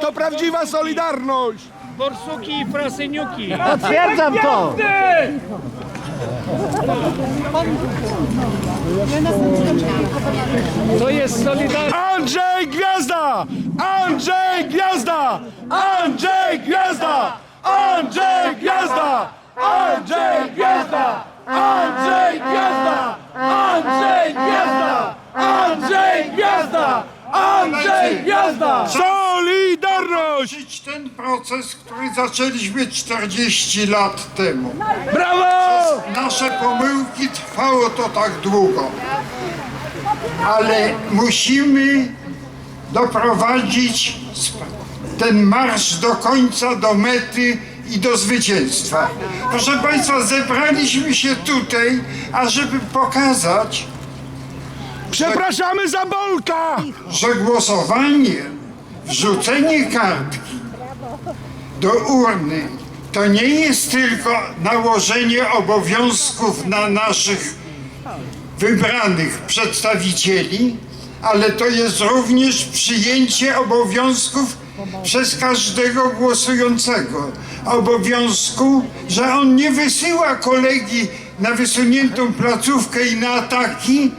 To prawdziwa solidarność! Borsuki i frasyniuki. Potwierdzam to! To jest solidarność. Andrzej Gwiazda! Andrzej Gwiazda! Andrzej Gwiazda! Andrzej Gwiazda! Andrzej Gwiazda! Andrzej Gwiazda! Andrzej Gwiazda! Andrzej Gwiazda! Andrzej Gwiazda! Zakończyć ten proces, który zaczęliśmy 40 lat temu. Brawo! Nasze pomyłki trwało to tak długo. Ale musimy doprowadzić ten marsz do końca, do mety i do zwycięstwa. Proszę Państwa, zebraliśmy się tutaj, ażeby pokazać, Przepraszamy za Bolka! że głosowanie, wrzucenie kartki do urny to nie jest tylko nałożenie obowiązków na naszych wybranych przedstawicieli, ale to jest również przyjęcie obowiązków przez każdego głosującego. Obowiązku, że on nie wysyła kolegi na wysuniętą placówkę i na ataki,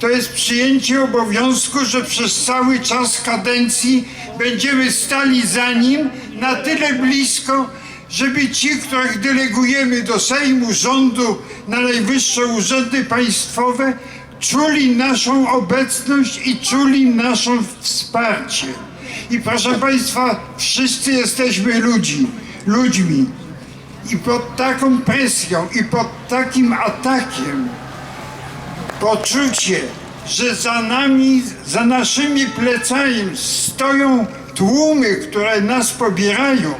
to jest przyjęcie obowiązku, że przez cały czas kadencji będziemy stali za nim na tyle blisko, żeby ci, których delegujemy do Sejmu, rządu, na najwyższe urzędy państwowe, czuli naszą obecność i czuli naszą wsparcie. I proszę Państwa, wszyscy jesteśmy ludzi, ludźmi. I pod taką presją i pod takim atakiem poczucie, że za nami, za naszymi plecami stoją tłumy, które nas pobierają,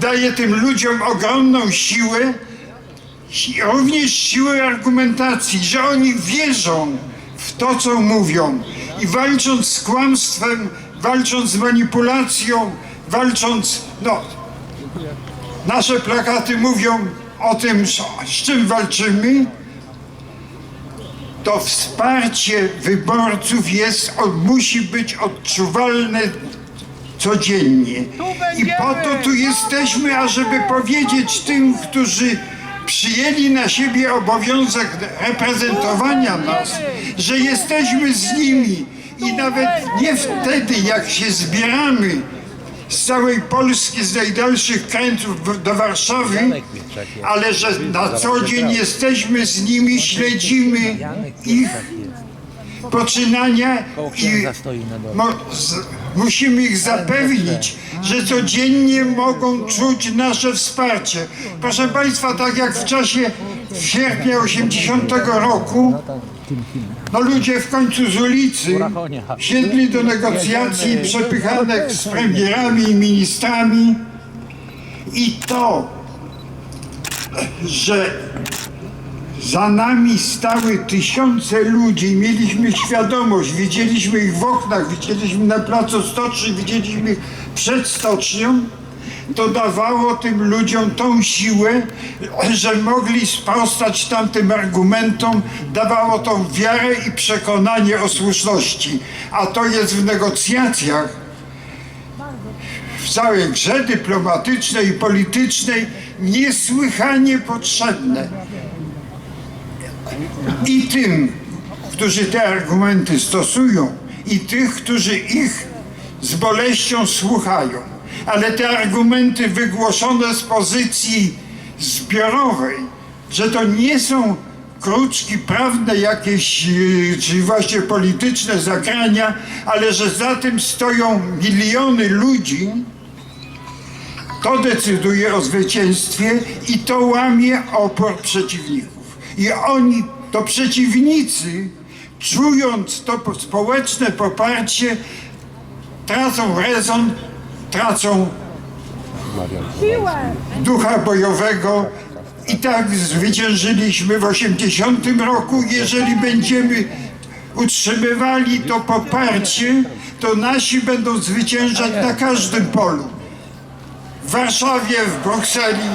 daje tym ludziom ogromną siłę, si- również siłę argumentacji, że oni wierzą w to, co mówią. I walcząc z kłamstwem, walcząc z manipulacją, walcząc, no, nasze plakaty mówią o tym, z czym walczymy, to wsparcie wyborców jest, musi być odczuwalne codziennie. I po to tu jesteśmy, ażeby powiedzieć tym, którzy przyjęli na siebie obowiązek reprezentowania nas, że jesteśmy z nimi. I nawet nie wtedy, jak się zbieramy z całej Polski, z najdalszych krańców w- do Warszawy, ale że na co dzień jesteśmy z nimi, śledzimy ich poczynania i musimy ich zapewnić, że codziennie mogą czuć nasze wsparcie. Proszę Państwa, tak jak w czasie sierpnia 80 roku, no ludzie w końcu z ulicy siedli do negocjacji przepychanek z premierami i ministrami i to, że za nami stały tysiące ludzi, mieliśmy świadomość, widzieliśmy ich w oknach, widzieliśmy na placu stoczni, widzieliśmy ich przed stocznią, to dawało tym ludziom tą siłę, że mogli sprostać tamtym argumentom, dawało tą wiarę i przekonanie o słuszności. A to jest w negocjacjach w całej grze dyplomatycznej i politycznej niesłychanie potrzebne. I tym, którzy te argumenty stosują, i tych, którzy ich z boleścią słuchają. Ale te argumenty wygłoszone z pozycji zbiorowej, że to nie są kruczki prawne jakieś, e, czy właśnie polityczne zagrania, ale że za tym stoją miliony ludzi, to decyduje o zwycięstwie i to łamie opór przeciwników. I oni, to przeciwnicy, czując to po- społeczne poparcie, tracą rezon, tracą ducha bojowego. I tak zwyciężyliśmy w 80 roku. Jeżeli będziemy utrzymywali to poparcie, to nasi będą zwyciężać na każdym polu. W Warszawie, w Brukseli,